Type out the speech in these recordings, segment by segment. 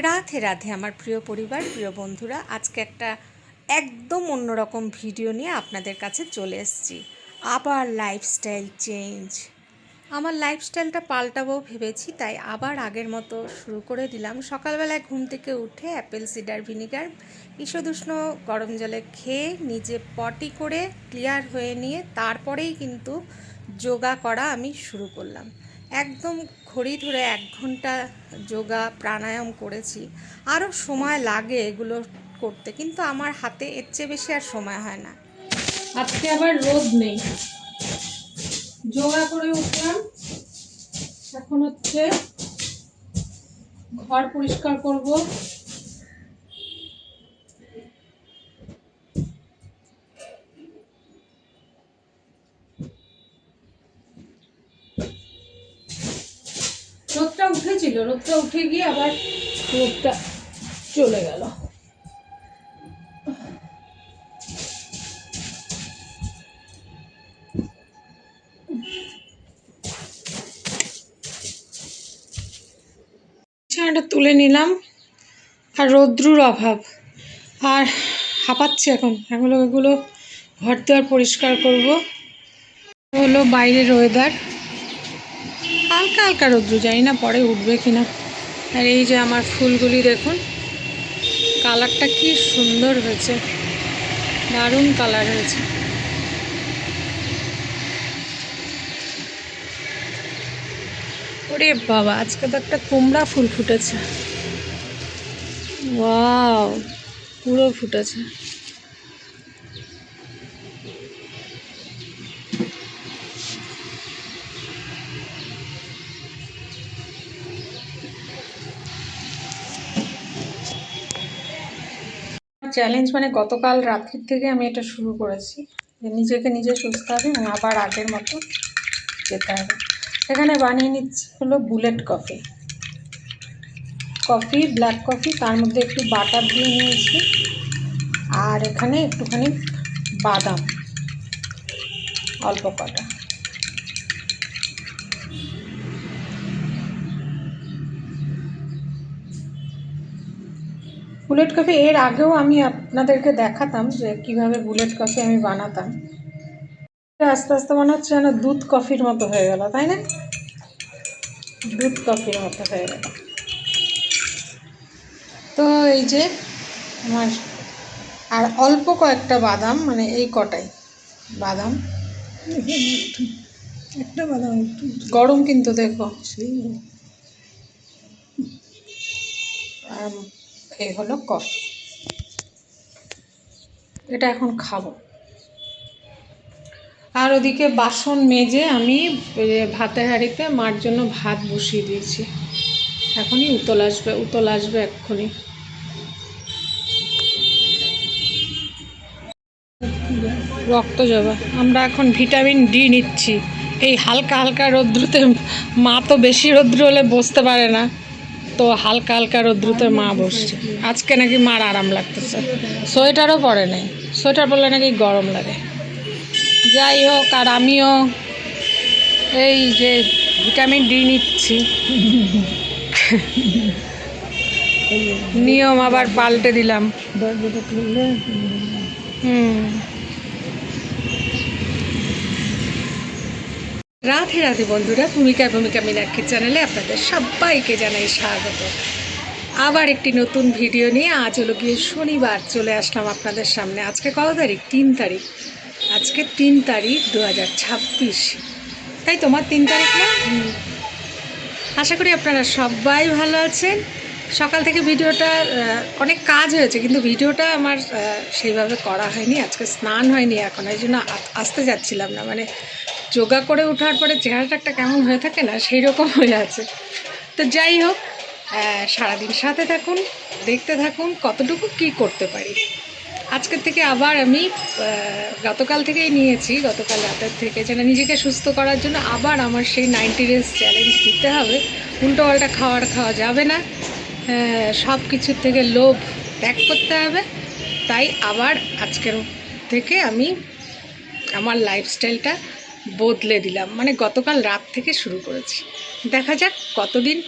রাধে রাধে আমার প্রিয় পরিবার, প্রিয় বন্ধুরা, আজকে একটা একদম অন্যরকম ভিডিও নিয়ে আপনাদের কাছে চলে এসেছি। আবার লাইফস্টাইল চেঞ্জ আমার লাইফস্টাইলটা পাল্টাবো ভেবেছি, তাই আবার আগের মতো শুরু করে দিলাম। সকালবেলায় ঘুম থেকে উঠে অ্যাপেল সিডার ভিনিগার বিষদুষ্ণ গরম জলে খেয়ে নিজে পটি করে ক্লিয়ার হয়ে নিয়ে তারপরেই কিন্তু যোগা করা আমি শুরু করলাম। একদম ঘড়ি ধরে এক ঘণ্টা যোগা প্রাণায়াম করেছি। আরও সময় লাগে এগুলো করতে, কিন্তু আমার হাতে এর চেয়ে বেশি আর সময় হয় না। আজকে আবার রোদ নেই। যোগা করে উঠলাম। এখন হচ্ছে ঘর পরিষ্কার করব। উঠেছিল রোদটা উঠে গিয়ে আবার রোদটা চলে গেল। বিছানাটা তুলে নিলাম আর রৌদ্রুর অভাব। আর হাঁপাচ্ছে এখন। এগুলো এগুলো ঘর দেওয়ার পরিষ্কার করব। হলো বাইরের ওয়েদার হালকা হালকা রৌদ্র, জানি না পরে উঠবে কিনা। আর এই যে আমার ফুলগুলি দেখুন, কালারটা কি সুন্দর হয়েছে, দারুণ কালার হয়েছে। ওরে বাবা, আজকে তো একটা কুমড়া ফুল ফুটেছে। ওয়াও, পুরো ফুটেছে। চ্যালেঞ্জ মানে গতকাল রাত্রির থেকে আমি এটা শুরু করেছি। যে নিজেকে নিজে সুস্থ হবে এবং আবার আগের মতো যেতে হবে। এখানে বানিয়ে নিচ্ছি হলো bullet coffee. Coffee, black coffee, তার মধ্যে একটু বাটার দিয়ে নিয়েছি। আর এখানে একটুখানি বাদাম, অল্প কটা। বুলেট কফি এর আগেও আমি আপনাদেরকে দেখাতাম যে কীভাবে বুলেট কফি আমি বানাতাম। আস্তে আস্তে মনে হচ্ছে যেন দুধ কফির মতো হয়ে গেল তাই না? দুধ কফির মতো হয়ে গেল। তো এই যে আমার আর অল্প কয়েকটা বাদাম মানে এই কটাই। বাদাম? একটা বাদাম গরম কিন্তু দেখো। সেই আর এই হলো কফি। এটা এখন খাব। আর ওদিকে বাসন মেজে আমি এ, ভাতের হাঁড়িতে মার জন্য ভাত বসিয়ে দিয়েছি। এখনই উতল আসবে উতল আসবে এক্ষুনি। রক্ত জবা। আমরা এখন ভিটামিন ডি নিচ্ছি। এই হালকা হালকা রৌদ্রুতে মা তো বেশি রৌদ্র হলে বসতে পারে না। তো হালকা হালকা রৌদ্রুতে মা বসছে। আজকে নাকি মার আরাম লাগতেছে। সোয়েটারও পরে নাই। সোয়েটার পরলে নাকি গরম লাগে। যাই হোক আর আমিও এই যে ভিটামিন ডি নিচ্ছি। নিয়ম আবার পাল্টে দিলাম। হুম। রাধে রাধে বন্ধুরা, ভূমিকা ভূমিকা মীনাক্ষী চ্যানেলে আপনাদের সবাইকে জানাই স্বাগত। আবার একটি নতুন ভিডিও নিয়ে আজ হলো গিয়ে শনিবার, চলে আসলাম আপনাদের সামনে। আজকে কত তারিখ? তিন তারিখ। আজকে তিন তারিখ দু হাজার ছাব্বিশ। তাই তোমার তিন তারিখ না? আশা করি আপনারা সবাই ভালো আছেন। সকাল থেকে ভিডিওটা অনেক কাজ হয়েছে, কিন্তু ভিডিওটা আমার সেইভাবে করা হয়নি। আজকে স্নান হয়নি এখন, এই জন্য আসতে যাচ্ছিলাম না। মানে যোগা করে ওঠার পরে চেহারাটা একটা কেমন হয়ে থাকে না সেই রকম হয়ে আছে। তো যাই হোক সারাদিন সাথে থাকুন, দেখতে থাকুন, কতটুকু কি করতে পারি। আজকের থেকে আবার আমি গতকাল থেকেই নিয়েছি, গতকাল রাতের থেকে যেন নিজেকে সুস্থ করার জন্য আবার আমার সেই নাইনটি ডেজ চ্যালেঞ্জ দিতে হবে। উল্টো পাল্টা খাওয়ার খাওয়া যাবে না। সব কিছুর থেকে লোভ ত্যাগ করতে হবে। তাই আবার আজকের থেকে আমি আমার লাইফস্টাইলটা বদলে দিলাম। মানে গতকাল রাত থেকে শুরু করেছি। দেখা যাক কতদিন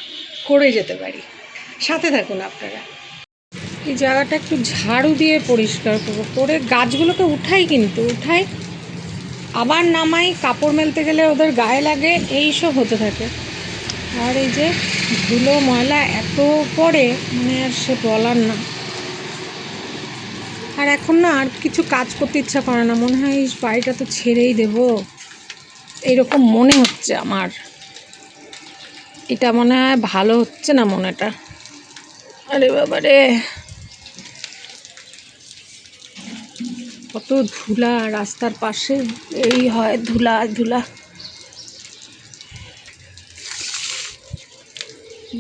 করে যেতে পারি। সাথে থাকুন আপনারা। এই জায়গাটা একটু ঝাড়ু দিয়ে পরিষ্কার করব। করে গাছগুলোকে উঠাই কিন্তু, উঠাই আবার নামাই। কাপড় মেলতে গেলে ওদের গায়ে লাগে এই সব হতে থাকে। আর এই যে ধুলো ময়লা এত পড়ে মানে আর সে বলার না। আর এখন না আর কিছু কাজ করতে ইচ্ছা করে না। মনে হয় বাড়িটা তো ছেড়েই দেব। এইরকম মনে হচ্ছে আমার। এটা মনে হয় ভালো হচ্ছে না মনেটা? আরে বাবা রে। কত ধুলা রাস্তার পাশে, এই হয় ধুলা ধুলা।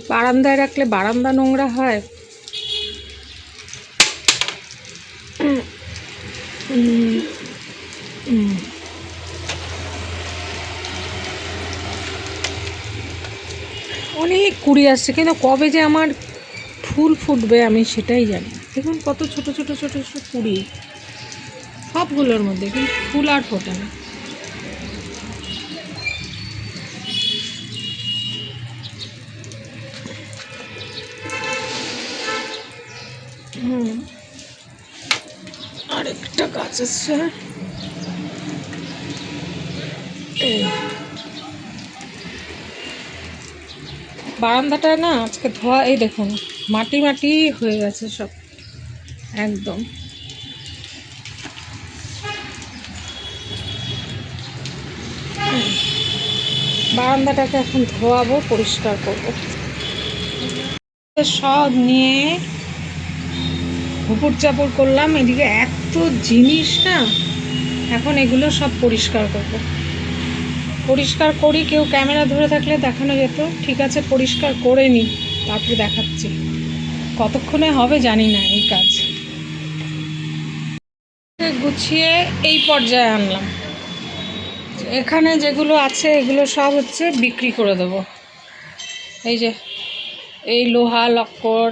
বারান্দায় রাখলে বারান্দা নোংরা হয়। উম। অনেক কুড়ি আসছে, কিন্তু কবে যে আমার ফুল ফুটবে আমি সেটাই জানি দেখুন কত ছোট ছোট ছোট ছোট কুড়ি। সবগুলোর মধ্যে, কিন্তু ফুল আর ফোটে না। হুম। আরেকটা গাছ আছে। এই। বারান্দাটা না আজকে ধোয়া, এই দেখুন, মাটি মাটি হয়ে গেছে সব, একদম। বারান্দাটাকে এখন ধোয়াবো, পরিষ্কার করব। সব নিয়ে হুপুর চাপড় করলাম, এদিকে এত জিনিস না, এখন এগুলো সব পরিষ্কার করব। পরিষ্কার করি, কেউ ক্যামেরা ধরে থাকলে দেখানো যেত। ঠিক আছে, পরিষ্কার করে নিই তারপরে দেখাচ্ছি। কতক্ষণে হবে জানি না এই কাজ। গুছিয়ে এই পর্যায়ে আনলাম। এখানে যেগুলো আছে, এগুলো সব হচ্ছে বিক্রি করে দেবো। এই যে, এই লোহা, লক্কর,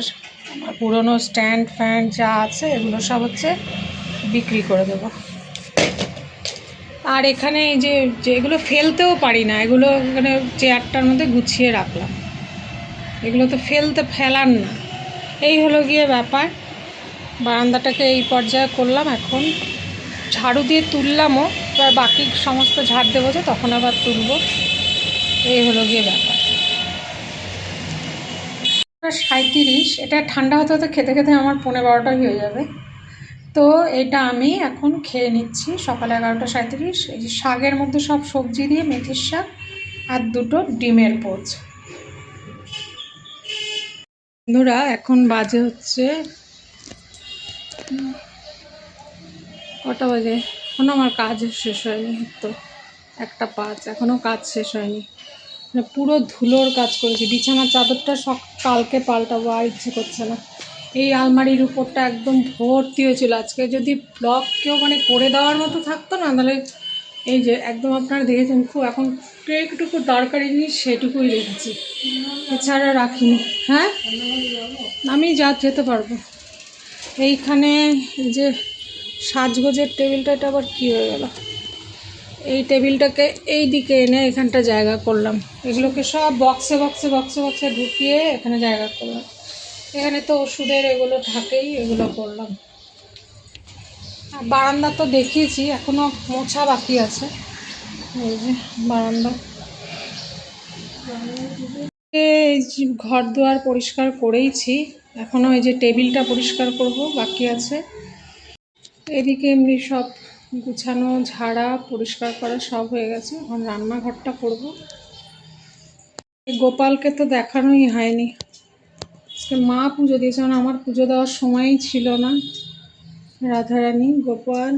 পুরনো স্ট্যান্ড ফ্যান যা আছে, এগুলো সব হচ্ছে বিক্রি করে দেবো। আর এখানে এই যে যেগুলো ফেলতেও পারি না, এগুলো এখানে চেয়ারটার মধ্যে গুছিয়ে রাখলাম। এগুলো তো ফেলতে ফেলার না। এই হলো গিয়ে ব্যাপার। বারান্দাটাকে এই পর্যায়ে করলাম এখন। ঝাড়ু দিয়ে তুললামও, এবার বাকি সমস্ত ঝাড় দেবো যে, তখন আবার তুলবো। এই হলো গিয়ে ব্যাপার। সাঁত্রিশ এটা ঠান্ডা হতে হতে খেতে খেতে আমার পনেরো বারোটাই হয়ে যাবে। তো এটা আমি এখন খেয়ে নিচ্ছি। সকাল এগারোটা সাঁত্রিশ এই শাকের মধ্যে সব সবজি দিয়ে মেথির শাক আর দুটো ডিমের পোচ। বন্ধুরা, এখন বাজে হচ্ছে কটা বাজে? এখনও আমার কাজ শেষ হয়নি, তো একটা পাঁচ। এখনও কাজ শেষ হয়নি। মানে পুরো ধুলোর কাজ করেছি। বিছানার চাদরটা সব কালকে পাল্টাবো, আর ইচ্ছে করছে না। এই আলমারির উপরটা একদম ভর্তি হয়েছিল। আজকে যদি ব্লক কেউ মানে করে দেওয়ার মতো থাকতো না, তাহলে এই যে একদম আপনারা দেখেছেন, খুব এখন একটুকু দরকারি জিনিস সেটুকুই রেখেছি। এছাড়া রাখিনি। হ্যাঁ? আমি যা যেতে পারব। এইখানে যে সাজগোজের টেবিলটা, এটা আবার কী হয়ে গেল? এই টেবিলটাকে এই দিকে এনে এখানটা জায়গা করলাম। এগুলোকে সব বক্সে বক্সে বক্সে বক্সে ঢুকিয়ে এখানে জায়গা করলাম। এখানে তো ওষুধের এগুলো থাকেই, এগুলো করলাম। আর বারান্দা তো দেখিয়েছি এখনও মোছা বাকি আছে। এই যে বারান্দা। এই ঘর দুয়ার পরিষ্কার করেইছি। এখনও এই যে টেবিলটা পরিষ্কার করব, বাকি আছে। এদিকে এমনি সব গুছানো, ঝাড়া, পরিষ্কার করা সব হয়ে গেছে। এখন রান্নাঘরটা করব। গোপালকে তো দেখানোই হয়নি। আজকে মা পুজো দিয়েছে মানে আমার পুজো দেওয়ার সময়ই ছিল না। রাধারানী, গোপাল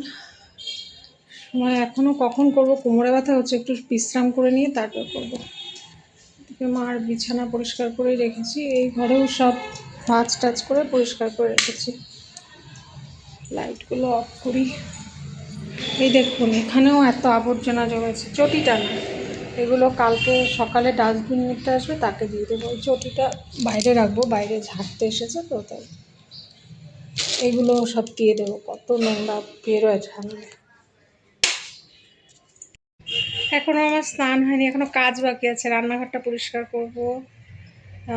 সময় এখনও কখন করব, কোমরে ব্যথা হচ্ছে, একটু বিশ্রাম করে নিয়ে তারপর করব। মার বিছানা পরিষ্কার করে রেখেছি, এই ঘরেও সব ভাজ টাজ করে পরিষ্কার করে রেখেছি। লাইটগুলো অফ করি। এই দেখুন, এখানেও এত আবর্জনা জমেছে, চটিটা না। এগুলো কালকে সকালে ডাস্টবিন নিতে আসবে তাকে দিয়ে দেবো। ওই চটিটা বাইরে রাখব বাইরে ঝাড়তে এসেছে তো তাই এগুলো সব দিয়ে দেবো। কত নোংরা বেরোয় ঝাড়লে এখনও আমার। স্নান হয়নি এখনও কাজ বাকি আছে রান্নাঘরটা পরিষ্কার করব।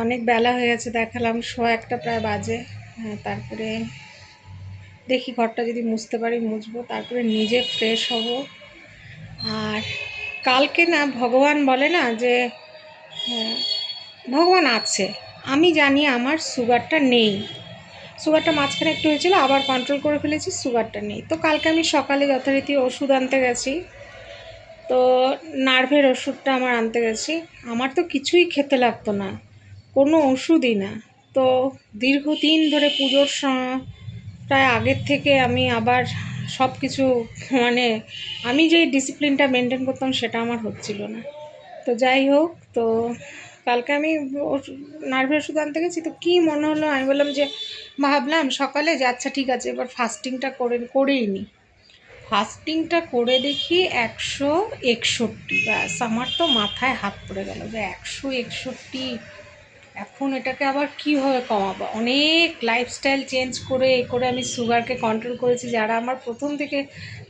অনেক বেলা হয়ে গেছে দেখালাম শো একটা প্রায় বাজে। হ্যাঁ, তারপরে দেখি ঘরটা যদি মুছতে পারি মুছবো। তারপরে নিজে ফ্রেশ হব। আর কালকে না ভগবান বলে না যে হ্যাঁ, ভগবান আছে। আমি জানি আমার সুগারটা নেই। সুগারটা মাঝখানে একটু হয়েছিল আবার কন্ট্রোল করে ফেলেছি সুগারটা নেই। তো কালকে আমি সকালে যথারীতি ওষুধ আনতে গেছি। তো নার্ভের ওষুধটা আমার আনতে গেছি। আমার তো কিছুই খেতে লাগতো না কোনো ওষুধই না। তো দীর্ঘদিন ধরে পুজোর প্রায় আগের থেকে আমি আবার সব কিছু মানে আমি যে ডিসিপ্লিনটা মেনটেন করতাম সেটা আমার হচ্ছিল না। তো যাই হোক, তো কালকে আমি নার্ভের ওষুধ আনতে গেছি, তো কী মনে হলো? আমি বললাম যে, ভাবলাম সকালে যে আচ্ছা ঠিক আছে, এবার ফাস্টিংটা করে, করেই নি। ফাস্টিংটা করে দেখি একশো একষট্টি, ব্যাস, আমার তো মাথায় হাত পড়ে গেল যে একশো একষট্টি এখন এটাকে আবার কীভাবে কমাবো? অনেক লাইফস্টাইল চেঞ্জ করে, এ করে আমি সুগারকে কন্ট্রোল করেছি। যারা আমার প্রথম থেকে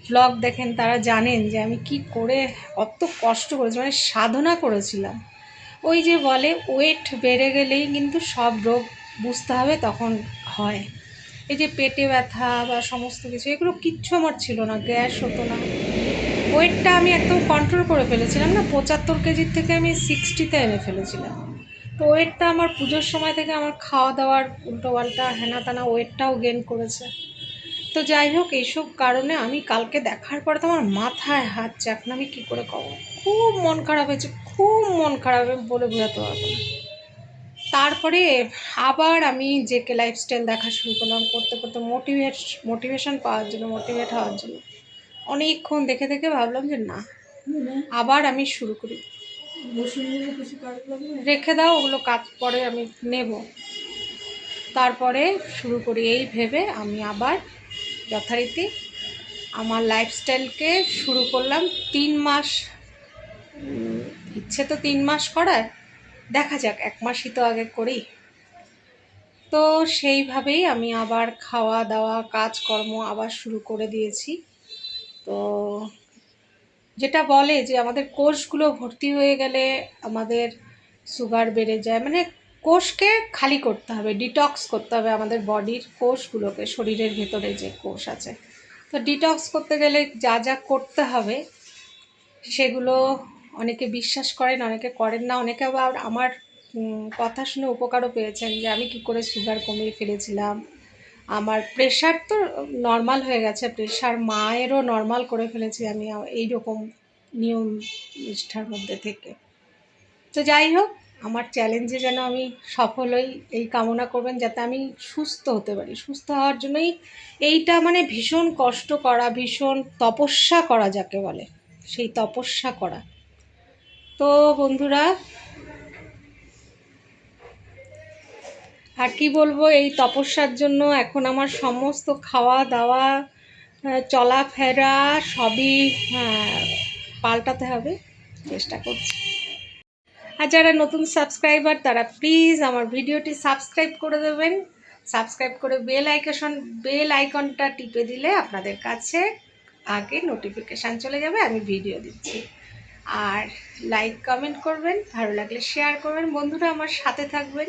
ব্লগ দেখেন, তারা জানেন যে আমি কি করে কত কষ্ট করেছি মানে সাধনা করেছিলাম। ওই যে বলে ওয়েট বেড়ে গেলেই কিন্তু সব রোগ বুঝতে হবে, তখন হয়। এই যে পেটে ব্যথা বা সমস্ত কিছু, এগুলো কিচ্ছু আমার ছিল না, গ্যাস হতো না। ওয়েটটা আমি একদম কন্ট্রোল করে ফেলেছিলাম না, পঁচাত্তর কেজির থেকে আমি সিক্সটিতে এনে ফেলেছিলাম। তো ওয়েটটা আমার পুজোর সময় থেকে আমার খাওয়া দাওয়ার উল্টো পাল্টা হেনা টানা ওয়েটটাও গেন করেছে। তো যাই হোক, এইসব কারণে আমি কালকে দেখার পরে তো আমার মাথায় হাত চাকনা, আমি কী করে কব খুব মন খারাপ হয়েছে, খুব মন খারাপ বলে বোঝাতে পারব না। তারপরে আবার আমি জেকে লাইফস্টাইল দেখা শুরু করলাম, করতে করতে মোটিভেট মোটিভেশন পাওয়ার জন্য মোটিভেট হওয়ার জন্য। অনেকক্ষণ দেখে দেখে ভাবলাম যে না, আবার আমি শুরু করি। রেখে দাও, ওগুলো কাজ পরে আমি নেব। তারপরে শুরু করি। এই ভেবে আমি আবার যথারীতি আমার লাইফস্টাইলকে শুরু করলাম। তিন মাস, ইচ্ছে তো তিন মাস করার। দেখা যাক, এক মাসই তো আগে করি। তো সেইভাবেই আমি আবার খাওয়া দাওয়া কাজকর্ম আবার শুরু করে দিয়েছি। তো যেটা বলে যে আমাদের কোষগুলো ভর্তি হয়ে গেলে আমাদের সুগার বেড়ে যায়। মানে কোষকে খালি করতে হবে ডিটক্স করতে হবে আমাদের বডির কোষগুলোকে, শরীরের ভেতরে যে কোষ আছে। তো ডিটক্স করতে গেলে যা যা করতে হবে, সেগুলো অনেকে বিশ্বাস করেন, অনেকে করেন না। অনেকে আবার আমার কথা শুনে উপকারও পেয়েছেন যে আমি কি করে সুগার কমিয়ে ফেলেছিলাম। আমার প্রেশার তো নর্মাল হয়ে গেছে প্রেশার মায়েরও নর্মাল করে ফেলেছি আমি এই রকম নিয়ম নিষ্ঠার মধ্যে থেকে। তো যাই হোক, আমার চ্যালেঞ্জে যেন আমি সফল হই, এই কামনা করবেন যাতে আমি সুস্থ হতে পারি। সুস্থ হওয়ার জন্যই এইটা মানে ভীষণ কষ্ট করা, ভীষণ তপস্যা করা যাকে বলে, সেই তপস্যা করা। তো বন্ধুরা আর কি বলব, এই তপস্যার জন্য এখন আমার সমস্ত খাওয়া দাওয়া চলাফেরা সবই পাল্টাতে হবে, চেষ্টা করছি। আর যারা নতুন সাবস্ক্রাইবার, তারা প্লিজ আমার ভিডিওটি সাবস্ক্রাইব করে দেবেন। সাবস্ক্রাইব করে বেল আইকন, বেল আইকনটা টিপে দিলে আপনাদের কাছে আগে নোটিফিকেশান চলে যাবে, আমি ভিডিও দিচ্ছি। আর লাইক, কমেন্ট করবেন, ভালো লাগলে শেয়ার করবেন। বন্ধুরা, আমার সাথে থাকবেন।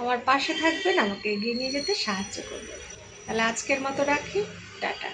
আমার পাশে থাকবেন আমাকে এগিয়ে নিয়ে যেতে সাহায্য করবেন। তাহলে আজকের মতো রাখি টাটা।